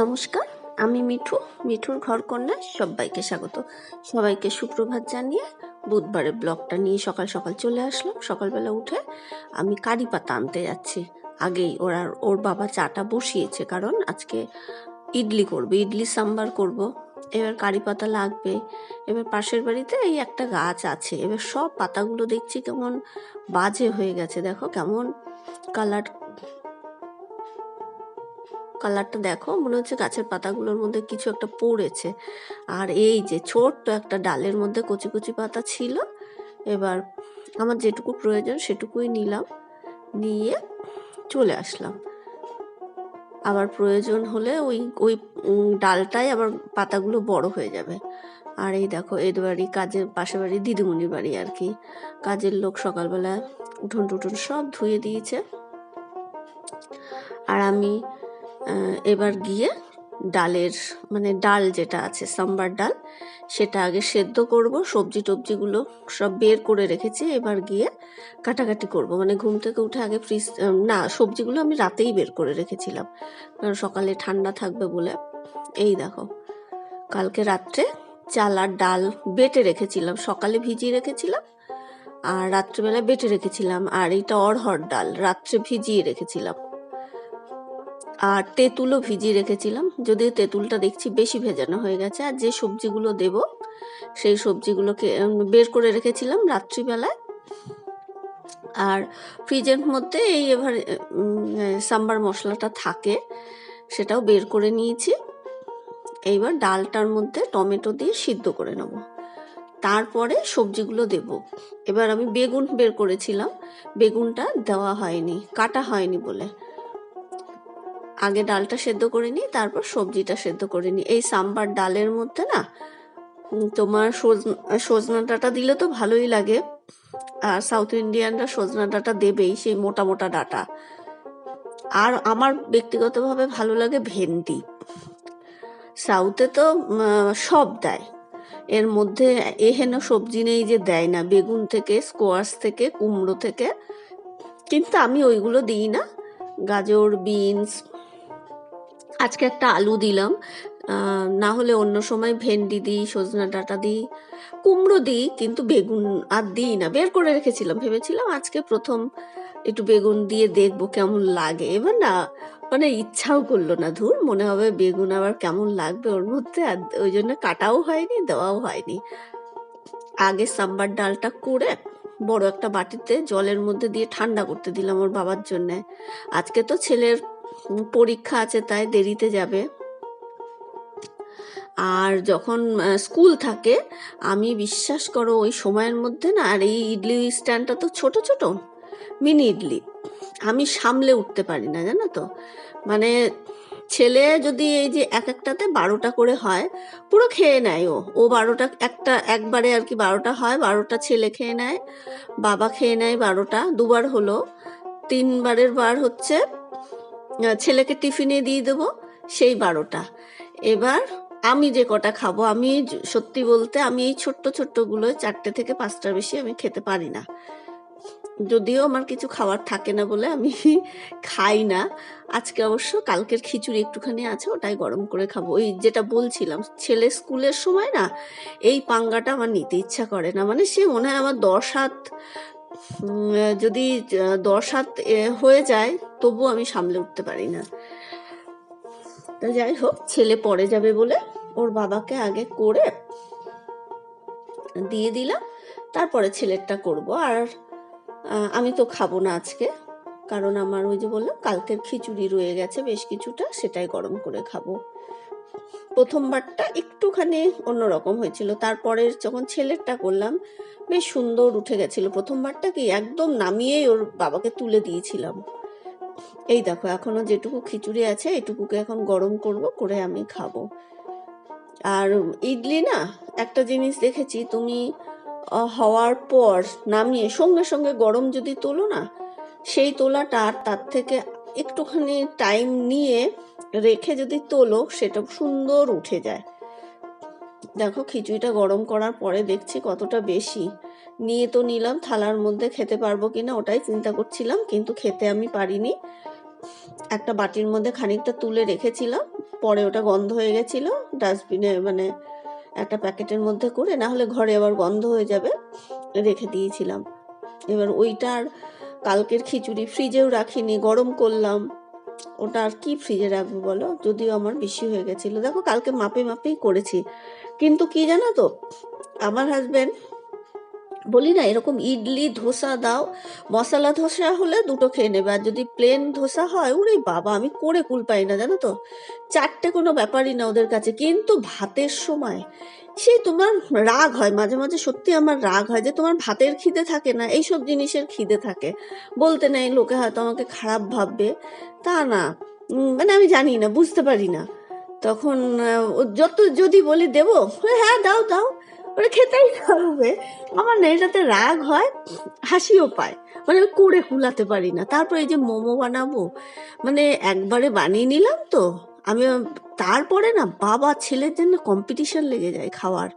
নমস্কার, আমি মিঠু, মিঠুর ঘর কন্যা সবাইকে স্বাগত। সবাইকে সুপ্রভাত জানিয়ে বুধবারের ব্লগটা নিয়ে সকাল সকাল চলে আসলাম। সকালবেলা উঠে আমি কারি পাতা আনতে যাচ্ছি। আগেই ওরা, ওর বাবা চাটা বসিয়েছে, কারণ আজকে ইডলি করবে, ইডলি সাম্বার করব। এবার কারি পাতা লাগবে। এবার পাশের বাড়িতে এই একটা গাছ আছে। এবার সব পাতাগুলো দেখছি কেমন বাজে হয়ে গেছে। দেখো কেমন কালার কালারটা দেখো, মনে হচ্ছে গাছের পাতাগুলোর মধ্যে কিছু একটা পড়েছে। আর এই যে ছোট্ট একটা ডালের মধ্যে কচি কচি পাতা ছিল, এবার আমার যেটুকু প্রয়োজন সেটুকুই নিলাম, নিয়ে চলে আসলাম। আবার প্রয়োজন হলে ওই ওই ডালটাই আবার পাতাগুলো বড় হয়ে যাবে। আর এই দেখো এর বাড়ি কাজের পাশে বাড়ি দিদিমণির বাড়ি আর কি। কাজের লোক সকালবেলা উঠোন টুঠোন সব ধুয়ে দিয়েছে। আর আমি এবার গিয়ে ডালের মানে ডাল যেটা আছে, সাম্বার ডাল, সেটা আগে সেদ্ধ করব, সবজি টবজিগুলো সব বের করে রেখেছি, এবার গিয়ে কাটাকাটি করব। মানে ঘুম থেকে উঠে আগে ফ্রিজ না, সবজিগুলো আমি রাতেই বের করে রেখেছিলাম। কারণ সকালে ঠান্ডা থাকবে বলে। এই দেখো, কালকে রাত্রে চাল আর ডাল বেটে রেখেছিলাম, সকালে ভিজিয়ে রেখেছিলাম আর রাত্রেবেলা বেটে রেখেছিলাম। আর এইটা অড়হর ডাল, রাত্রে ভিজিয়ে রেখেছিলাম। আর তেঁতুলও ভিজিয়ে রেখেছিলাম। যদিও তেঁতুলটা দেখছি বেশি ভেজানো হয়ে গেছে। আর যে সবজিগুলো দেব, সেই সবজিগুলোকে বের করে রেখেছিলাম রাত্রিবেলায়। আর ফ্রিজের মধ্যে এই এবার সাম্বার মশলাটা থাকে, সেটাও বের করে নিয়েছি। এইবার ডালটার মধ্যে টমেটো দিয়ে সিদ্ধ করে নেব। তারপরে সবজিগুলো দেব। এবার আমি বেগুন বের করেছিলাম। বেগুনটা দেওয়া হয়নি, কাটা হয়নি বলে। আগে ডালটা সেদ্ধ করে নিই, তারপর সবজিটা সেদ্ধ করে নিই। এই সাম্বার ডালের মধ্যে না তোমার সজনা ডাঁটা দিলে তো ভালোই লাগে। আর সাউথ ইন্ডিয়ানরা সজনা ডাঁটা দেবেই, সেই মোটা মোটা ডাটা। আর আমার ব্যক্তিগতভাবে ভালো লাগে ভেন্ডি। সাউথে তো সব দেয়। এর মধ্যে এহেন সবজি নেই যে দেয় না, বেগুন থেকে, স্কোয়াশ থেকে, কুমড়ো থেকে। কিন্তু আমি ওইগুলো দিই না। গাজর, বিনস আজকে একটা আলু দিলাম। না হলে অন্য সময় ভেন্ডি দিই, সজনা ডাঁটা দিই, কুমড়ো দিই, কিন্তু বেগুন আর দিই না। বের করে রেখেছিলাম, ভেবেছিলাম আজকে প্রথম একটু বেগুন দিয়ে দেখব কেমন লাগে। এবার না মানে ইচ্ছাও করল না ধুর, মনে হবে বেগুন আবার কেমন লাগবে ওর মধ্যে, আর ওই জন্য কাটাও হয়নি, দেওয়াও হয়নি। আগে সাম্বার ডালটা করে বড় একটা বাটিতে জলের মধ্যে দিয়ে ঠান্ডা করতে দিলাম ওর বাবার জন্যে। আজকে তো ছেলের পরীক্ষা আছে, তাই দেরিতে যাবে। আর যখন স্কুল থাকে, আমি বিশ্বাস করো ওই সময়ের মধ্যে না, আর এই ইডলি স্ট্যান্ডটা তো ছোট ছোট, মিনি ইডলি, আমি সামলে উঠতে পারি না, জানো তো। মানে ছেলে যদি এই যে এক একটাতে বারোটা করে হয়, পুরো খেয়ে নেয় ও। ও বারোটা, একটা, একবারে আর কি বারোটা হয়, বারোটা ছেলে খেয়ে নেয়, বাবা খেয়ে নেয় বারোটা, দুবার হলো, তিনবারের বার হচ্ছে ছেলেকে টিফিনে দিয়ে দেবো, সেই বারোটা। এবার আমি যে কটা খাব, আমি সত্যি বলতে আমি এই ছোট্ট ছোট্টগুলো চারটে থেকে পাঁচটার বেশি আমি খেতে পারি না। যদিও আমার কিছু খাবার থাকে না বলে আমি খাই না। আজকে অবশ্য কালকের খিচুড়ি একটুখানি আছে, ওটাই গরম করে খাব। ওই যেটা বলছিলাম, ছেলে স্কুলের সময় না, এই পাঙ্গাটা আমার নিতে ইচ্ছা করে না। মানে সে মনে হয় আমার দশ হাত যদি দশ হাত হয়ে যায় তবু আমি সামলে উঠতে পারি না। তো যাই হোক, ছেলে পড়ে যাবে বলে ওর বাবাকে আগে করে দিয়ে দিলাম, তারপরে ছেলেরটা করব। আর আমি তো খাব না আজকে, কারণ আমার ওই যে বললাম, কালকের খিচুড়ি রয়ে গেছে, বেশ কিছুটা, সেটাই গরম করে খাব। প্রথমবারটা একটুখানি অন্যরকম হয়েছিল, তারপরে যখন ছেলেরটা করলাম, বেশ সুন্দর উঠে গেছিল। প্রথমবারটা কি, একদম নামিয়েই ওর বাবাকে তুলে দিয়েছিলাম। এই দেখো, এখনও যেটুকু খিচুড়ি আছে, এটুকুকে এখন গরম করব, করে আমি খাব। আর ইডলি না, একটা জিনিস দেখেছি, তুমি হওয়ার পর নামিয়ে সঙ্গে সঙ্গে গরম যদি তোলো না, সেই তোলাটা আর তার থেকে একটুখানি টাইম নিয়ে রেখে যদি তোলো, সেটা সুন্দর উঠে যায়। দেখো খিচুড়িটা গরম করার পরে দেখছি কতটা বেশি। নিয়ে তো নিলাম, থালার মধ্যে খেতে পারব কিনা ওটাই চিন্তা করছিলাম, কিন্তু খেতে আমি পারিনি। একটা বাটির মধ্যে খানিকটা তুলে রেখেছিলাম, পরে ওটা গন্ধ হয়ে গেছিল, ডাস্টবিনে মানে একটা প্যাকেটের মধ্যে করে, না হলে ঘরে আবার গন্ধ হয়ে যাবে, রেখে দিয়েছিলাম। এবার ওইটার কালকের খিচুড়ি ফ্রিজেও রাখিনি, গরম করলাম। ওটা আর কি ফ্রিজে রাখব বলো? যদিও আমার বেশি হয়ে গেছিল। দেখো কালকে মাপে মাপেই করেছি। কিন্তু কি জানো তো? আমার হাজবেন্ড বলি না, এরকম ইডলি, ধোসা দাও, মশলা ধোসা হলে দুটো খেয়ে নেবে। আর যদি প্লেন ধোসা হয় উরে বাবা, আমি করে কুল পাই না, জানো তো? চারটে কোনো ব্যাপারই না ওদের কাছে। কিন্তু ভাতের সময় সেই তোমার রাগ হয়, মাঝে মাঝে সত্যি আমার রাগ হয় যে তোমার ভাতের খিদে থাকে না, এইসব জিনিসের খিদে থাকে। বলতে নেই, লোকে হয়তো আমাকে খারাপ ভাববে। তা না মানে আমি জানি না, বুঝতে পারি না। তখন যত যদি বলি দেবো হ্যাঁ দাও দাও। ওরা খেতেই পারবে আমার না এটাতে রাগ হয়, হাসিও পায়। মানে আমি করে কুলাতে পারি না। তারপর এই যে মোমো বানাবো মানে একবারে বানিয়ে নিলাম তো, আমি, তারপরে না বাবা ছেলের জন্য কম্পিটিশন লেগে যায় খাওয়ার।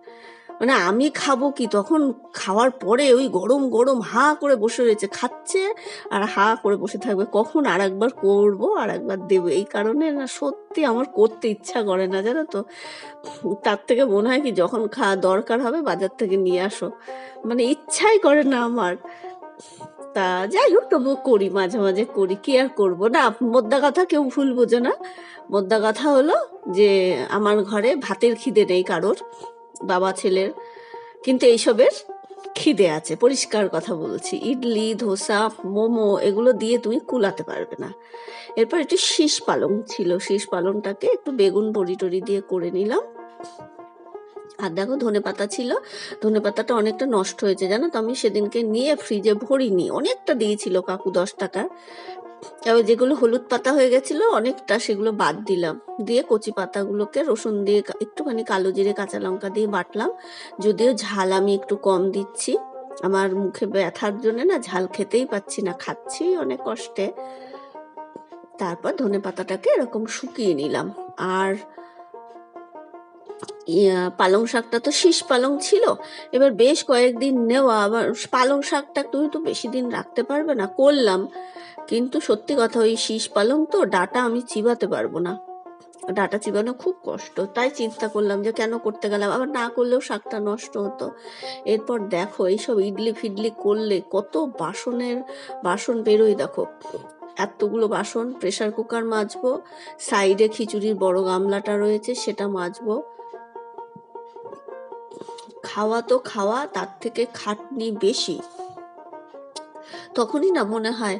মানে আমি খাব কি? তখন খাওয়ার পরে ওই গরম গরম হা করে বসে রয়েছে, খাচ্ছে আর হা করে বসে থাকবে। কখন আর একবার করব আর একবার দেবো? এই কারণে না সত্যি আমার করতে ইচ্ছা করে না, জানো তো? তার থেকে মনে হয় কি, যখন খাওয়া দরকার হবে বাজার থেকে নিয়ে আসো। মানে ইচ্ছাই করে না আমার। তা যাই হোক তবু করি, মাঝে মাঝে করি। কি আর করব? না, মোদ্দা কথা কেউ ভুল বোঝো না। মোদ্দা কথা হলো যে, আমার ঘরে ভাতের খিদে নেই কারোর। বাবা ছেলের। কিন্তু এইসবের খিদে আছে, পরিষ্কার কথা বলছি। ইডলি, ধোসা, মোমো এগুলো দিয়ে তুমি কুলাতে পারবে না। এরপর একটু শীষ পালং ছিল, শীষ পালংটাকে একটু বেগুন বড়ি টড়ি দিয়ে করে নিলাম। আর দেখো ধনে পাতা ছিল, ধনে পাতাটা অনেকটা নষ্ট হয়েছে, জানো তো? আমি সেদিনকে নিয়ে ফ্রিজে ভরিনি, অনেকটা দিয়েছিল কাকু দশ টাকার এবার যেগুলো হলুদ পাতা হয়ে গেছিল, অনেকটা সেগুলো বাদ দিলাম। দিয়ে কচি পাতাগুলোকে রসুন দিয়ে একটুখানি কালো জিরে, কাঁচা লঙ্কা দিয়ে বাটলাম। যদিও ঝাল আমি একটু কম দিচ্ছি। আমার মুখে ব্যথার জন্য না ঝাল খেতেই পাচ্ছি না, খাচ্ছি অনেক কষ্টে। তারপর ধনে পাতাটাকে এরকম শুকিয়ে নিলাম। আর পালং শাকটা তো শীষ পালং ছিল। এবার বেশ কয়েকদিন নেওয়া, আবার পালং শাকটা তুমি তো বেশি দিন রাখতে পারবে না, করলাম। কিন্তু সত্যি কথা, ওই শীষ পালং তো ডাটা আমি চিবাতে পারব না। ডাটা চিবানো খুব কষ্ট, তাই চিন্তা করলাম যে কেন করতে গেলাম, আবার না করলেও শাকটা নষ্ট হতো। এরপর দেখো, এইসব ইডলি ফিডলি করলে কত বাসনের, বাসন বেরোয় দেখো। এতগুলো বাসন প্রেশার কুকার মাজবো, সাইডে খিচুড়ির বড় গামলাটা রয়েছে, সেটা মাজবো। খাওয়া তো খাওয়া, তার থেকে খাটনি বেশি। তখনই না মনে হয়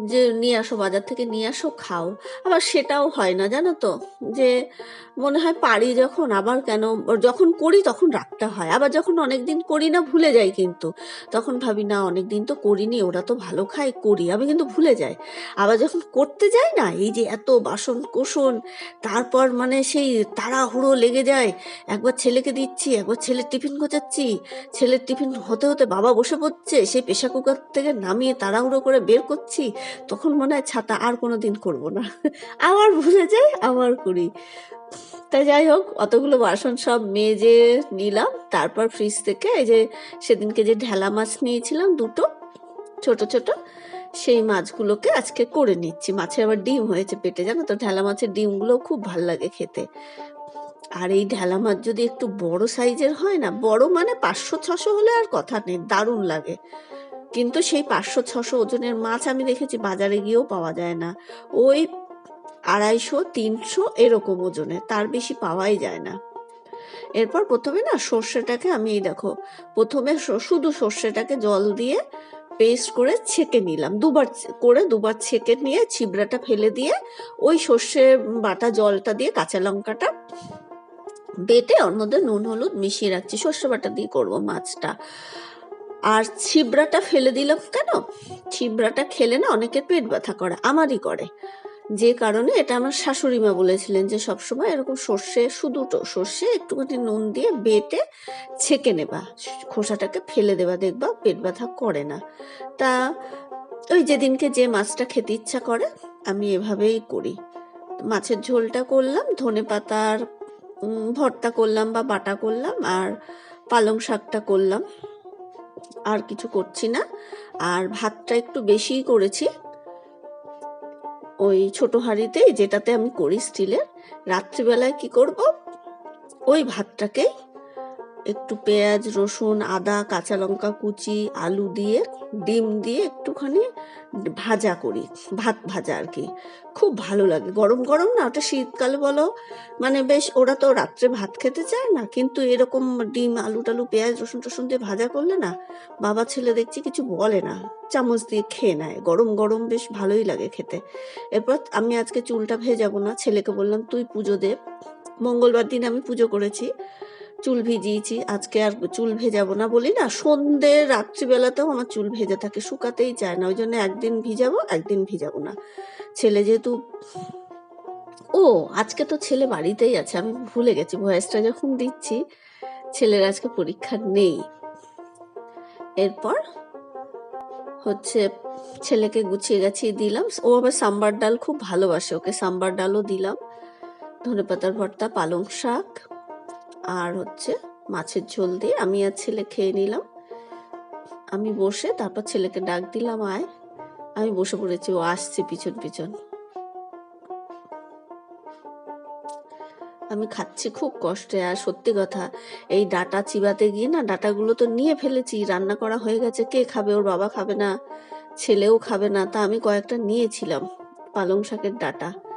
যে নিয়ে আসো, বাজার থেকে নিয়ে আসো, খাও। আবার সেটাও হয় না, জানো তো? যে মনে হয় পারি যখন, আবার কেন? যখন করি তখন রাখতে হয়। আবার যখন অনেক দিন করি না, ভুলে যাই কিন্তু। তখন ভাবি, না অনেক দিন তো করিনি, ওরা তো ভালো খায়, করি। আমি কিন্তু ভুলে যাই। আবার যখন করতে যাই না, এই যে এত বাসন কোসন, তারপর মানে সেই তাড়াহুড়ো লেগে যায়। একবার ছেলেকে দিচ্ছি, একবার ছেলের টিফিন গোছাচ্ছি। ছেলের টিফিন হতে হতে বাবা বসে পড়ছে, সেই প্রেশার কুকার থেকে নামিয়ে তাড়াহুড়ো করে বের করছি। তখন মনে হয় ছাতা আর কোনো দিন করব না। আবার ভুলে যাই, আবার করি। তাই যাই হোক, অতগুলো বাসন সব মেজে নিলাম। তারপর ফ্রিজ থেকে এই যে সেদিনকে যে ঢেলা মাছ নিয়েছিলাম দুটো, ছোট ছোট, সেই মাছগুলোকে আজকে করে নিচ্ছি। মাছের আবার ডিম হয়েছে পেটে, জানো তো? ঢেলা মাছের ডিমগুলো খুব ভালো লাগে খেতে। আর এই ঢেলা মাছ যদি একটু বড় সাইজের হয় না, বড় মানে পাঁচশো, ছশো হলে আর কথা নেই, দারুণ লাগে। কিন্তু সেই পাঁচশো ছশো ওজনের মাছ আমি দেখেছি বাজারে গিয়েও পাওয়া যায় না। ওই আড়াইশো তিনশো এরকম ওজনে তার বেশি পাওয়াই যায় না। এরপর প্রথমে না সর্ষেটাকে আমি দেখো, প্রথমে শুধু সর্ষেটাকে জল দিয়ে পেস্ট করে ছেঁকে নিলাম। দুবার করে দুবার ছেঁকে নিয়ে ছিবড়াটা ফেলে দিয়ে ওই সর্ষে বাটা জলটা দিয়ে কাঁচা লঙ্কাটা বেটে ওর মধ্যে নুন, হলুদ মিশিয়ে রাখছি। সর্ষে বাটা দিয়ে করব মাছটা। আর ছিবড়াটা ফেলে দিলাম কেন? ছিবড়াটা খেলে না অনেকের পেট ব্যথা করে, আমারই করে। যে কারণে এটা আমার শাশুড়ি মা বলেছিলেন যে সবসময় এরকম সর্ষে, শুধু তো সর্ষে, একটুখানি নুন দিয়ে বেটে ছেঁকে নেবা। খোসাটাকে ফেলে দেবা, দেখবা পেট ব্যথা করে না। তা ওই যেদিনকে যে মাছটা খেতে ইচ্ছা করে, আমি এভাবেই করি। মাছের ঝোলটা করলাম, ধনে পাতার ভর্তা করলাম বা বাটা করলাম, আর পালং শাকটা করলাম। আর কিছু করছি না। আর ভাতটা একটু বেশিই করেছি। ওই ছোট হাঁড়িতেই যেটাতে আমি করি স্টিলের। রাত্রিবেলায় কি করব? ওই ভাতটাকে একটু পেঁয়াজ, রসুন, আদা, কাঁচা লঙ্কা কুচি, আলু দিয়ে, ডিম দিয়ে একটুখানি ভাজা করি, ভাত ভাজা আর কি খুব ভালো লাগে। গরম গরম না, ওটা শীতকালে বলো। মানে বেশ, ওরা তো রাত্রে ভাত খেতে চায় না, কিন্তু এরকম ডিম, আলু টালু, পেঁয়াজ, রসুন টসুন দিয়ে ভাজা করলে না, বাবা, ছেলে দেখছি কিছু বলে না, চামচ দিয়ে খেয়ে নেয়। গরম গরম বেশ ভালোই লাগে খেতে। এরপর আমি আজকে চুলটা ভেজাবো না, ছেলেকে বললাম, তুই পুজো দে। মঙ্গলবার দিন আমি পুজো করেছি। চুল ভিজিয়েছি। আজকে আর চুল ভেজাবো না বলি না, সন্ধে, রাত্রিবেলাতেও আমার চুল ভেজে থাকে, শুকাতেই চায় না ওই জন্য একদিন ভিজাবো একদিন ভিজাবো না। ছেলে যেহেতু, ও, আজকে তো ছেলে বাড়িতেই আছে, আমি ভুলে গেছি, ভয়েসটা যখন দিচ্ছি, ছেলের আজকে পরীক্ষা নেই। এরপর হচ্ছে ছেলেকে গুছিয়ে গাছিয়ে দিলাম, ও আবার সাম্বার ডাল খুব ভালোবাসে, ওকে সাম্বার ডালও দিলাম, ধনেপাতার ভর্তা, পালং শাক আর হচ্ছে মাছের ঝোল দিয়ে আমি আর ছেলে খেয়ে নিলাম। আমি বসে তারপর ছেলেকে ডাক দিলাম, আয়। আমি বসে পড়েছি, ও আসছে পিছন পিছন। আমি খাচ্ছি খুব কষ্টে, আর সত্যি কথা, এই ডাটা চিবাতে গিয়ে না, ডাটাগুলো তো নিয়ে ফেলেছি, রান্না করা হয়ে গেছে, কে খাবে, ওর বাবা খাবে না, ছেলেও খাবে না, তা আমি কয়েকটা নিয়েছিলাম, পালং শাকের ডাটা।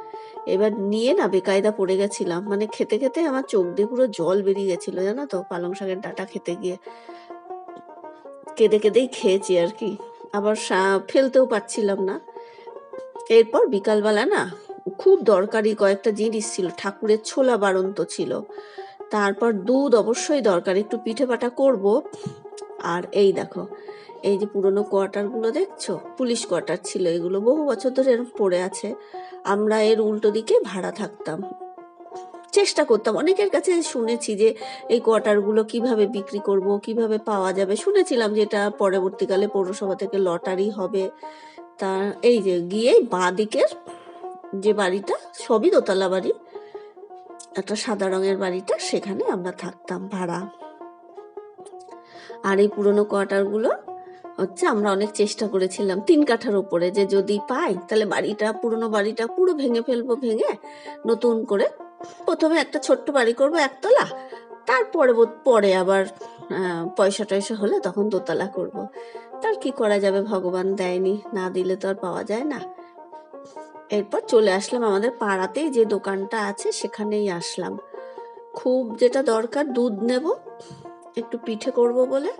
এবার নিয়ে না বেকায়দা পড়ে গেছিলাম। মানে খেতে খেতে আমার চোখ দিয়ে পুরো জল বেরিয়ে গেছিল, জানো তো, পালং শাকের ডাটা খেতে গিয়ে। কেঁদে কেঁদেই খেয়েছি আর কি। আবার ফেলতেও পারছিলাম না। এরপর বিকালবেলা না খুব দরকারি কয়েকটা জিনিস ছিল, ঠাকুরের ছোলা বাড়ন্ত ছিল। তারপর দুধ অবশ্যই দরকার, একটু পিঠে পাটা করব। আর এই দেখো এই যে পুরনো কোয়ার্টারগুলো দেখছ? পুলিশ কোয়ার্টার ছিল, এগুলো বহু বছর ধরে পড়ে আছে। আমরা এর উল্টো দিকে ভাড়া থাকতাম। চেষ্টা করতাম। অনেকের কাছে শুনেছি যে এই কোয়ার্টারগুলো কীভাবে বিক্রি করব, কীভাবে পাওয়া যাবে? শুনেছিলাম যে এটা পরবর্তীকালে পৌরসভা থেকে লটারি হবে। তা এই যে গিয়ে বাঁ দিকের যে বাড়িটা, সবই দোতলা বাড়ি, একটা সাদা রঙের বাড়িটা, সেখানে আমরা থাকতাম ভাড়া। আর এই পুরনো কোয়ার্টারগুলো হচ্ছে আমরা অনেক চেষ্টা করেছিলাম তিন কাঠার উপরে যে যদি পাই, তাহলে বাড়িটা, পুরনো বাড়িটা পুরো ভেঙে ফেলব ভেঙে, নতুন করে। প্রথমে একটা ছোট্ট বাড়ি করব একতলা তারপরে পরে আবার পয়সা টয়সা হলে তখন দোতলা করব। তার কি করা যাবে ভগবান দেয়নি, না দিলে তো আর পাওয়া যায় না। এরপর চলে আসলাম আমাদের পাড়াতেই যে দোকানটা আছে সেখানেই আসলাম। খুব যেটা দরকার দুধ নেব, একটু পিঠে করব বলে।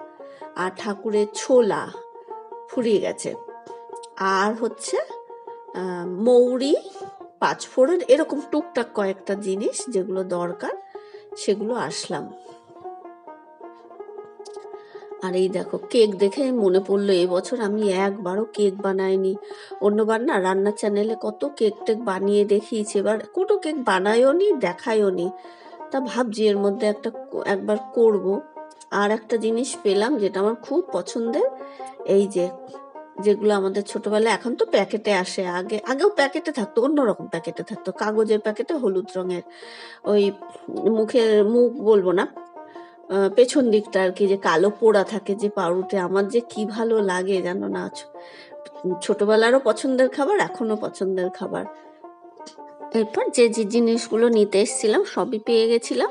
আর ঠাকুরের ছোলা ফুরিয়ে গেছে। আর হচ্ছে মৌরি, পাঁচফোড়ন, এরকম টুকটাক কয়েকটা জিনিস যেগুলো দরকার, সেগুলো আসলাম। আর এই দেখো, কেক দেখে মনে পড়ল, এবছর আমি একবারও কেক বানাইনি। অন্যবার না রান্নার চ্যানেলে কত কেক টেক বানিয়ে দেখিয়েছি, এবার কোনো কেক বানায়ও নি দেখায়ও নি তা ভাবছি এর মধ্যে একটা একবার করব। আর একটা জিনিস পেলাম যেটা আমার খুব পছন্দের, এই যে যেগুলো আমাদের ছোটবেলায় এখন তো প্যাকেটে আসে, আগে, আগেও প্যাকেটে থাকতো, অন্যরকম প্যাকেটে থাকতো। কাগজের প্যাকেটে হলুদ রঙের, ওই মুখের মুখ বলব না পেছন দিকটা আর কি, যে কালো পোড়া থাকে যে পাউরুটি, আমার যে কি ভালো লাগে জানো না? ছোটবেলারও পছন্দের খাবার এখনও পছন্দের খাবার। এরপর যে যে জিনিসগুলো নিতে এসেছিলাম সবই পেয়ে গেছিলাম।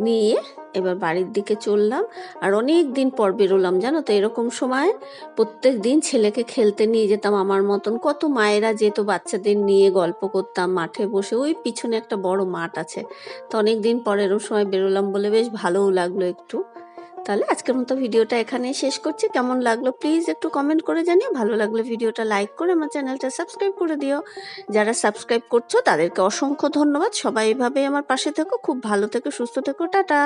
নিয়ে এবার বাড়ির দিকে চললাম আর অনেক দিন পর বেরোলাম, জানো তো? এরকম সময় প্রত্যেক দিন ছেলেকে খেলতে নিয়ে যেতাম আমার মতন। কত মায়েরা যেত, বাচ্চাদের নিয়ে গল্প করতাম, মাঠে বসে। ওই পিছনে একটা বড় মাঠ আছে। তো অনেক দিন পর এরকম সময় বেরোলাম বলে বেশ ভালোও লাগল একটু। তাহলে আজকের মতো ভিডিওটা এখানেই শেষ করছি। কেমন লাগল প্লিজ একটু কমেন্ট করে জানিও। ভালো লাগলে ভিডিওটা লাইক করে আমার চ্যানেলটা সাবস্ক্রাইব করে দিও। যারা সাবস্ক্রাইব করছ তাদেরকে অসংখ্য ধন্যবাদ। সবাই এভাবেই আমার পাশে থেকো। খুব ভালো থেকো, সুস্থ থেকো। টাটা!